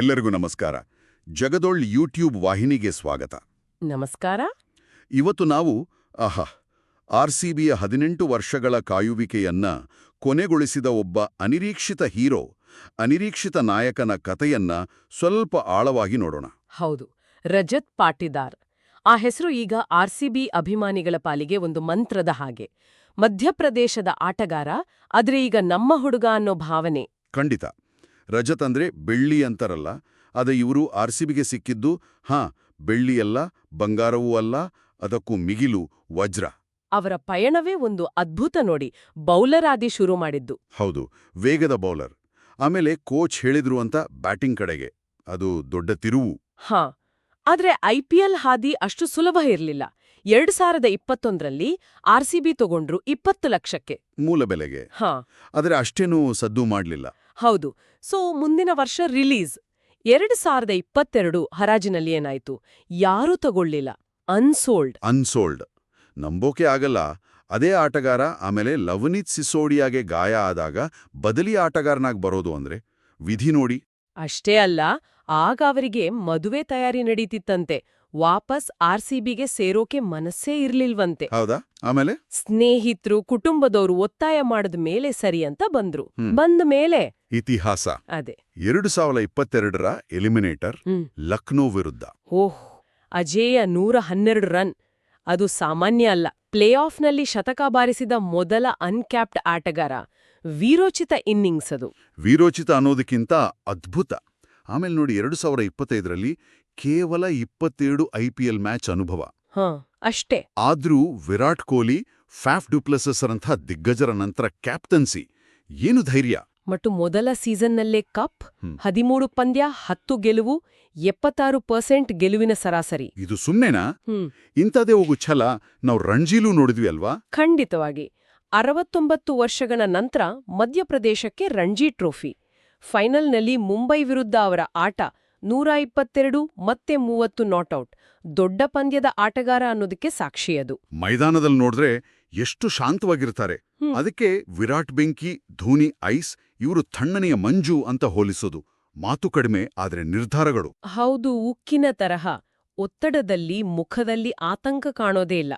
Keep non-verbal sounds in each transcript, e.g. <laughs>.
ಎಲ್ಲರಿಗೂ ನಮಸ್ಕಾರ. ಜಗದೊಳ್ ಯೂಟ್ಯೂಬ್ ವಾಹಿನಿಗೆ ಸ್ವಾಗತ. ನಮಸ್ಕಾರ. ಇವತ್ತು ನಾವು ಆಹಾ ಆರ್ಸಿಬಿಯ ಹದಿನೆಂಟು ವರ್ಷಗಳ ಕಾಯುವಿಕೆಯನ್ನ ಕೊನೆಗೊಳಿಸಿದ ಒಬ್ಬ ಅನಿರೀಕ್ಷಿತ ಹೀರೋ ಅನಿರೀಕ್ಷಿತ ನಾಯಕನ ಕಥೆಯನ್ನ ಸ್ವಲ್ಪ ಆಳವಾಗಿ ನೋಡೋಣ. ಹೌದು ರಜತ್ ಪಾಟಿದಾರ್. ಆ ಹೆಸರು ಈಗ ಆರ್ಸಿಬಿ ಅಭಿಮಾನಿಗಳ ಪಾಲಿಗೆ ಒಂದು ಮಂತ್ರದ ಹಾಗೆ. ಮಧ್ಯಪ್ರದೇಶದ ಆಟಗಾರ ಆದರೆ ಈಗ ನಮ್ಮ ಹುಡುಗ ಅನ್ನೋ ಭಾವನೆ. ಖಂಡಿತ. ರಜತ್ ಅಂದ್ರೆ ಬೆಳ್ಳಿ ಅಂತಾರಲ್ಲ ಅದ ಇವರು ಆರ್ಸಿಬಿಗೆ ಸಿಕ್ಕಿದ್ದು ಹಾ ಬೆಳ್ಳಿಯಲ್ಲ ಬಂಗಾರವೂ ಅಲ್ಲ ಅದಕ್ಕೂ ಮಿಗಿಲು ವಜ್ರ. ಅವರ ಪಯಣವೇ ಒಂದು ಅದ್ಭುತ ನೋಡಿ ಬೌಲರ್ ಆದಿ ಶುರು ಮಾಡಿದ್ದು. ಹೌದು ವೇಗದ ಬೌಲರ್. ಆಮೇಲೆ ಕೋಚ್ ಹೇಳಿದ್ರು ಅಂತ ಬ್ಯಾಟಿಂಗ್ ಕಡೆಗೆ ಅದು ದೊಡ್ಡ ತಿರುವು. ಹಾ ಆದ್ರೆ ಐಪಿಎಲ್ ಹಾದಿ ಅಷ್ಟು ಸುಲಭ ಇರಲಿಲ್ಲ. ಎರಡ್ ಸಾವಿರದ ಇಪ್ಪತ್ತೊಂದರಲ್ಲಿ ಆರ್ಸಿಬಿ ತಗೊಂಡ್ರು ಇಪ್ಪತ್ತು ಲಕ್ಷಕ್ಕೆ. ಮೂಲ ಬೆಲೆಗೆ. ಹಾ. ಆದ್ರೆ ಅಷ್ಟೇನೂ ಸದ್ದು ಮಾಡಲಿಲ್ಲ. ಹೌದು. ಸೊ ಮುಂದಿನ ವರ್ಷ ರಿಲೀಸ್. ಎರಡು ಸಾವಿರದ ಇಪ್ಪತ್ತೆರಡು ಹರಾಜಿನಲ್ಲಿ ಏನಾಯ್ತು? ಯಾರೂ ತಗೊಳ್ಳಿಲ್ಲ. ಅನ್ಸೋಲ್ಡ್. ಅನ್ಸೋಲ್ಡ್. ನಂಬೋಕೆ ಆಗಲ್ಲ. ಅದೇ ಆಟಗಾರ ಆಮೇಲೆ ಲವನೀತ್ ಸಿಸೋಡಿಯಾಗೆ ಗಾಯ ಆದಾಗ ಬದಲಿ ಆಟಗಾರನಾಗಿ ಬರೋದು ಅಂದ್ರೆ ವಿಧಿ ನೋಡಿ. ಅಷ್ಟೇ ಅಲ್ಲ ಆಗ ಅವರಿಗೆ ಮದುವೆ ತಯಾರಿ ನಡೀತಿತ್ತಂತೆ. ವಾಪಸ್ ಆರ್ಸಿಬಿಗೆ ಸೇರೋಕೆ ಮನಸ್ಸೇ ಇರ್ಲಿಲ್ವಂತೆ. ಹೌದಾ? ಆಮೇಲೆ? ಸ್ನೇಹಿತರು ಕುಟುಂಬದವರು ಒತ್ತಾಯ ಮಾಡಿದ ಮೇಲೆ ಸರಿ ಅಂತ ಬಂದ್ರು. ಬಂದ ಮೇಲೆ ಇತಿಹಾಸ. ಅದೇ. ಎರಡು ಸಾವಿರದ ಇಪ್ಪತ್ತೆರಡರ ಎಲಿಮಿನೇಟರ್ ಲಕ್ನೋ ವಿರುದ್ಧ. ಓಹ್ ಅಜೇಯ ನೂರ ಹನ್ನೆರಡು ರನ್. ಅದು ಸಾಮಾನ್ಯ ಅಲ್ಲ. ಪ್ಲೇ ಆಫ್ನಲ್ಲಿ ಶತಕ ಬಾರಿಸಿದ ಮೊದಲ ಅನ್ಕ್ಯಾಪ್ಡ್ ಆಟಗಾರ. ವೀರೋಚಿತ ಇನ್ನಿಂಗ್ಸ್ ಅದು. ವೀರೋಚಿತ ಅನ್ನೋದಕ್ಕಿಂತ ಅದ್ಭುತ. ಆಮೇಲೆ ನೋಡಿ ಎರಡು ಸಾವಿರ ಇಪ್ಪತ್ತೈದರಲ್ಲಿ ಕೇವಲ ಇಪ್ಪತ್ತೇಳು ಐಪಿಎಲ್ ಮ್ಯಾಚ್ ಅನುಭವ. ಅಷ್ಟೇ. ಆದ್ರೂ ವಿರಾಟ್ ಕೊಹ್ಲಿ ಫ್ಯಾಫ್ ಡುಪ್ಲೆಸಸ್ರಂಥ ದಿಗ್ಗಜರ ನಂತರ ಕ್ಯಾಪ್ಟನ್ಸಿ. ಏನು ಧೈರ್ಯ? ಮತ್ತು ಮೊದಲ ಸೀಸನ್ನಲ್ಲೇ ಕಪ್. ಹದಿಮೂರು ಪಂದ್ಯ ಹತ್ತು ಗೆಲುವು ಎಪ್ಪತ್ತಾರು ಪರ್ಸೆಂಟ್ ಗೆಲುವಿನ ಸರಾಸರಿ. ಇದು ಸುಮ್ಮನೆನಾ ಇಂಥದೇ ಹೋಗು ಛಲ ನಾವು ರಣಜೀಲು ನೋಡಿದ್ವಿ ಅಲ್ವಾ? ಖಂಡಿತವಾಗಿ. ಅರವತ್ತೊಂಬತ್ತು ವರ್ಷಗಳ ನಂತರ ಮಧ್ಯಪ್ರದೇಶಕ್ಕೆ ರಣಜಿ ಟ್ರೋಫಿ. ಫೈನಲ್ನಲ್ಲಿ ಮುಂಬೈ ವಿರುದ್ಧ ಅವರ ಆಟ ನೂರ ಇಪ್ಪತ್ತೆರಡು ಮತ್ತೆ ಮೂವತ್ತು ನಾಟ್ಔಟ್ ದೊಡ್ಡ ಪಂದ್ಯದ ಆಟಗಾರ ಅನ್ನೋದಕ್ಕೆ ಸಾಕ್ಷಿಯದು ಮೈದಾನದಲ್ಲಿ ನೋಡಿದ್ರೆ ಎಷ್ಟು ಶಾಂತವಾಗಿರ್ತಾರೆ. ಅದಕ್ಕೆ ವಿರಾಟ್ ಬೆಂಕಿ ಧೋನಿ ಐಸ್ ಇವರು ತಣ್ಣನೆಯ ಮಂಜು ಅಂತ ಹೋಲಿಸೋದು. ಮಾತು ಕಡಿಮೆ ಆದರೆ ನಿರ್ಧಾರಗಳು. ಹೌದು ಉಕ್ಕಿನ ತರಹ. ಒತ್ತಡದಲ್ಲಿ ಮುಖದಲ್ಲಿ ಆತಂಕ ಕಾಣೋದೇ ಇಲ್ಲ.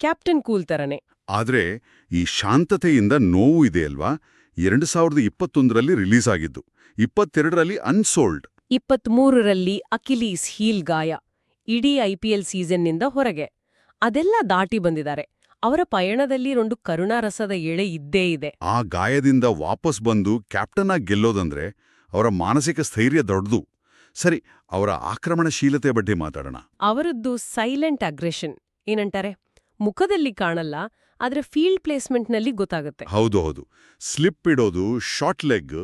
ಕ್ಯಾಪ್ಟನ್ ಕೂಲ್ ತರನೇ. ಆದ್ರೆ ಈ ಶಾಂತತೆಯಿಂದ ನೋವು ಇದೆ ಅಲ್ವಾ? ಎರಡು ಸಾವಿರದ ಇಪ್ಪತ್ತೊಂದರಲ್ಲಿ ರಿಲೀಸ್ ಆಗಿದ್ದು ಇಪ್ಪತ್ತೆರಡರಲ್ಲಿ ಅನ್ಸೋಲ್ಡ್. ಇಪ್ಪತ್ಮೂರರಲ್ಲಿ ಅಕಿಲೀಸ್ ಹೀಲ್ ಗಾಯ. ಇಡೀ ಐಪಿಎಲ್ ಸೀಸನ್ನಿಂದ ಹೊರಗೆ. ಅದೆಲ್ಲ ದಾಟಿ ಬಂದಿದ್ದಾರೆ. ಅವರ ಪಯಣದಲ್ಲಿ ಒಂದು ಕರುಣಾರಸದ ಎಳೆ ಇದ್ದೇ ಇದೆ. ಆ ಗಾಯದಿಂದ ವಾಪಸ್ ಬಂದು ಕ್ಯಾಪ್ಟನ್ ಆಗಿ ಗೆಲ್ಲೋದಂದ್ರೆ ಅವರ ಮಾನಸಿಕ ಸ್ಥೈರ್ಯ ದೊಡ್ಡದು. ಸರಿ ಅವರ ಆಕ್ರಮಣಶೀಲತೆ ಬಗ್ಗೆ ಮಾತಾಡೋಣ. ಅವರದ್ದು ಸೈಲೆಂಟ್ ಅಗ್ರೆಷನ್. ಏನಂತಾರೆ? ಮುಖದಲ್ಲಿ ಕಾಣಲ್ಲ ಆದ್ರೆ ಫೀಲ್ಡ್ ಪ್ಲೇಸ್ಮೆಂಟ್ನಲ್ಲಿ ಗೊತ್ತಾಗುತ್ತೆ. ಹೌದು ಹೌದು. ಸ್ಲಿಪ್ ಇಡೋದು short leg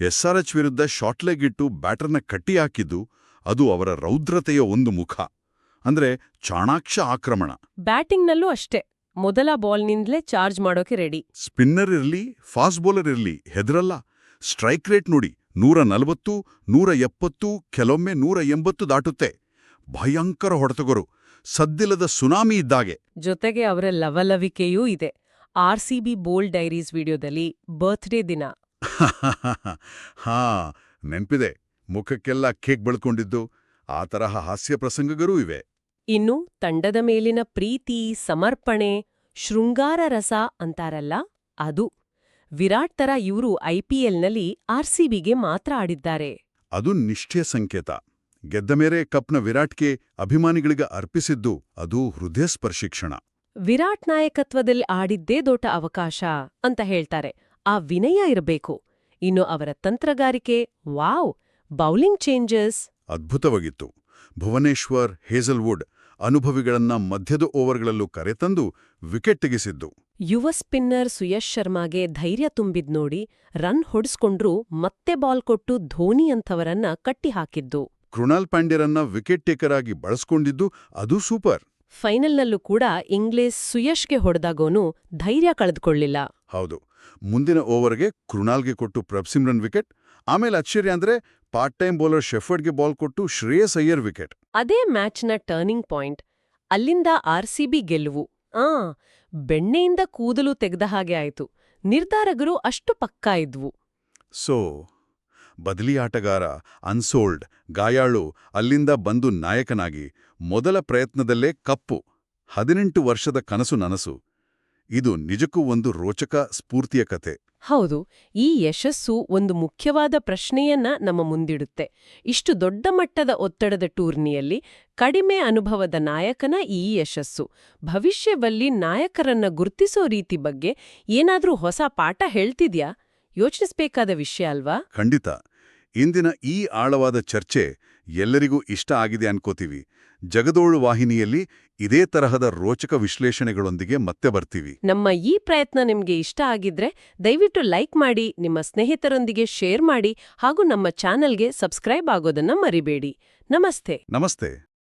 S R H ವಿರುದ್ಧ ಶಾರ್ಟ್ ಲೆಗ್ ಇಟ್ಟು ಬ್ಯಾಟರ್ನ ಕಟ್ಟಿ ಹಾಕಿದ್ದು ಅದು ಅವರ ರೌದ್ರತೆಯ ಒಂದು ಮುಖ. ಅಂದ್ರೆ ಚಾಣಾಕ್ಷ ಆಕ್ರಮಣ. ಬ್ಯಾಟಿಂಗ್ನಲ್ಲೂ ಅಷ್ಟೇ. ಮೊದಲ ಬಾಲ್ನಿಂದಲೇ ಚಾರ್ಜ್ ಮಾಡೋಕೆ ರೆಡಿ. ಸ್ಪಿನ್ನರ್ ಇರ್ಲಿ ಫಾಸ್ಟ್ ಬೌಲರ್ ಇರ್ಲಿ ಹೆದರಲ್ಲ. ಸ್ಟ್ರೈಕ್ ರೇಟ್ ನೋಡಿ ನೂರ ನಲವತ್ತು ನೂರ ಎಪ್ಪತ್ತು ಕೆಲವೊಮ್ಮೆ ನೂರ ಎಂಬತ್ತು ದಾಟುತ್ತೆ. ಭಯಂಕರ ಹೊಡೆತಗರು. ಸದ್ದಿಲ್ಲದ ಸುನಾಮಿ ಇದ್ದಾಗೆ. ಜೊತೆಗೆ ಅವರ ಲವಲವಿಕೆಯೂ ಇದೆ. ಆರ್ ಸಿಬಿ ಬೋಲ್ಡ್ ಡೈರೀಸ್ ವಿಡಿಯೋದಲ್ಲಿ ಬರ್ತ್ಡೇ ದಿನ. <laughs> ಹಾ ನೆನ್ಪಿದೆ. ಮುಖಕ್ಕೆಲ್ಲ ಕೇಕ್ ಬಳ್ಕೊಂಡಿದ್ದು. ಆ ತರಹ ಹಾಸ್ಯ ಪ್ರಸಂಗಗಳೂ ಇವೆ. ಇನ್ನು ತಂಡದ ಮೇಲಿನ ಪ್ರೀತಿ ಸಮರ್ಪಣೆ ಶೃಂಗಾರ ರಸ ಅಂತಾರಲ್ಲ ಅದು. ವಿರಾಟ್ ತರ ಇವರು ಐಪಿಎಲ್ನಲ್ಲಿ ಆರ್ಸಿಬಿಗೆ ಮಾತ್ರ ಆಡಿದ್ದಾರೆ. ಅದು ನಿಷ್ಠೆಯ ಸಂಕೇತ. ಗೆದ್ದ ಮೇರೆ ಕಪ್ನ ವಿರಾಟ್ಗೆ ಅಭಿಮಾನಿಗಳಿಗೆ ಅರ್ಪಿಸಿದ್ದು ಅದು ಹೃದಯ ಸ್ಪರ್ಶಿಕ್ಷಣ ವಿರಾಟ್ ನಾಯಕತ್ವದಲ್ಲಿ ಆಡಿದ್ದೇ ದೊಡ್ಡ ಅವಕಾಶ ಅಂತ ಹೇಳ್ತಾರೆ. ಆ ವಿನಯ ಇರಬೇಕು. ಇನ್ನು ಅವರ ತಂತ್ರಗಾರಿಕೆ ವಾವ್ ಬೌಲಿಂಗ್ ಚೇಂಜಸ್. ಅದ್ಭುತವಾಗಿತ್ತು. ಭುವನೇಶ್ವರ್ ಹೇಸಲ್ವುಡ್ ಅನುಭವಿಗಳನ್ನ ಮಧ್ಯದ ಓವರ್ಗಳಲ್ಲೂ ಕರೆತಂದು ವಿಕೆಟ್ ತೆಗೆಸಿದ್ದು ಯುವ ಸ್ಪಿನ್ನರ್ ಸುಯಶ್ ಶರ್ಮಾಗೆ ಧೈರ್ಯ ತುಂಬಿದ್ ನೋಡಿ ರನ್ ಹೊಡಿಸ್ಕೊಂಡ್ರೂ ಮತ್ತೆ ಬಾಲ್ ಕೊಟ್ಟು ಧೋನಿ ಅಂಥವರನ್ನ ಕಟ್ಟಿಹಾಕಿದ್ದು. ಕೃಣಾಲ್ ಪಾಂಡ್ಯರನ್ನ ವಿಕೆಟ್ ಟೇಕರ್ ಆಗಿ ಬಳಸ್ಕೊಂಡಿದ್ದು ಅದು ಸೂಪರ್. ಫೈನಲ್ನಲ್ಲೂ ಕೂಡ ಇಂಗ್ಲೇಸ್ ಸುಯಶ್ಗೆ ಹೊಡೆದಾಗೋನು ಧೈರ್ಯ ಕಳೆದುಕೊಳ್ಳಿಲ್ಲ. ಹೌದು. ಮುಂದಿನ ಓವರ್ಗೆ ಕೃಣಾಲ್ಗೆ ಕೊಟ್ಟು ಪ್ರಭ್ಸಿಮ್ರನ್ ವಿಕೆಟ್ ಆಮೇಲೆ ಅಚ್ಚರಿ ಅಂದ್ರೆ ಪಾರ್ಟ್ ಟೈಮ್ ಬೌಲರ್ ಶೆಫರ್ಡ್ಗೆ ಬಾಲ್ ಕೊಟ್ಟು ಶ್ರೇಯಸ್ ಅಯ್ಯರ್ ವಿಕೆಟ್. ಅದೇ ಮ್ಯಾಚ್ನ ಟರ್ನಿಂಗ್ ಪಾಯಿಂಟ್, ಅಲ್ಲಿಂದ ಆರ್ಸಿಬಿ ಗೆಲುವು. ಆ, ಬೆಣ್ಣೆಯಿಂದ ಕೂದಲು ತೆಗೆದ ಹಾಗೆ ಆಯ್ತು. ನಿರ್ಧಾರಕರು ಅಷ್ಟು ಪಕ್ಕಾ ಇದ್ವು. ಸೋ, ಬದಲಿ ಆಟಗಾರ ಅನ್ಸೋಲ್ಡ್ ಗಾಯಾಳು ಅಲ್ಲಿಂದ ಬಂದು ನಾಯಕನಾಗಿ ಮೊದಲ ಪ್ರಯತ್ನದಲ್ಲೇ ಕಪ್ಪು, ಹದಿನೆಂಟು ವರ್ಷದ ಕನಸು ನನಸು. ಇದು ನಿಜಕ್ಕೂ ಒಂದು ರೋಚಕ ಸ್ಫೂರ್ತಿಯ ಕತೆ ಹೌದು, ಈ ಯಶಸ್ಸು ಒಂದು ಮುಖ್ಯವಾದ ಪ್ರಶ್ನೆಯನ್ನ ನಮ್ಮ ಮುಂದಿಡುತ್ತೆ. ಇಷ್ಟು ದೊಡ್ಡ ಮಟ್ಟದ ಒತ್ತಡದ ಟೂರ್ನಿಯಲ್ಲಿ ಕಡಿಮೆ ಅನುಭವದ ನಾಯಕನ ಈ ಯಶಸ್ಸು. ಭವಿಷ್ಯದಲ್ಲಿ ನಾಯಕರನ್ನ ಗುರ್ತಿಸೋ ರೀತಿ ಬಗ್ಗೆ ಏನಾದ್ರೂ ಹೊಸ ಪಾಠ ಹೇಳ್ತಿದ್ಯಾ? ಯೋಚಿಸ್ಬೇಕಾದ ವಿಷಯ ಅಲ್ವಾ? ಖಂಡಿತ. ಇಂದಿನ ಈ ಆಳವಾದ ಚರ್ಚೆ ಎಲ್ಲರಿಗೂ ಇಷ್ಟ ಆಗಿದೆ ಅನ್ಕೋತೀವಿ. ಜಗದೋಳು ವಾಹಿನಿಯಲ್ಲಿ ಇದೇ ತರಹದ ರೋಚಕ ವಿಶ್ಲೇಷಣೆಗಳೊಂದಿಗೆ ಮತ್ತೆ ಬರ್ತೀವಿ. ನಮ್ಮ ಈ ಪ್ರಯತ್ನ ನಿಮಗೆ ಇಷ್ಟ ಆಗಿದ್ರೆ ದಯವಿಟ್ಟು ಲೈಕ್ ಮಾಡಿ ನಿಮ್ಮ ಸ್ನೇಹಿತರೊಂದಿಗೆ ಶೇರ್ ಮಾಡಿ ಹಾಗೂ ನಮ್ಮ ಚಾನೆಲ್ಗೆ ಸಬ್ಸ್ಕ್ರೈಬ್ ಆಗೋದನ್ನ ಮರಿಬೇಡಿ. ನಮಸ್ತೆ. ನಮಸ್ತೆ.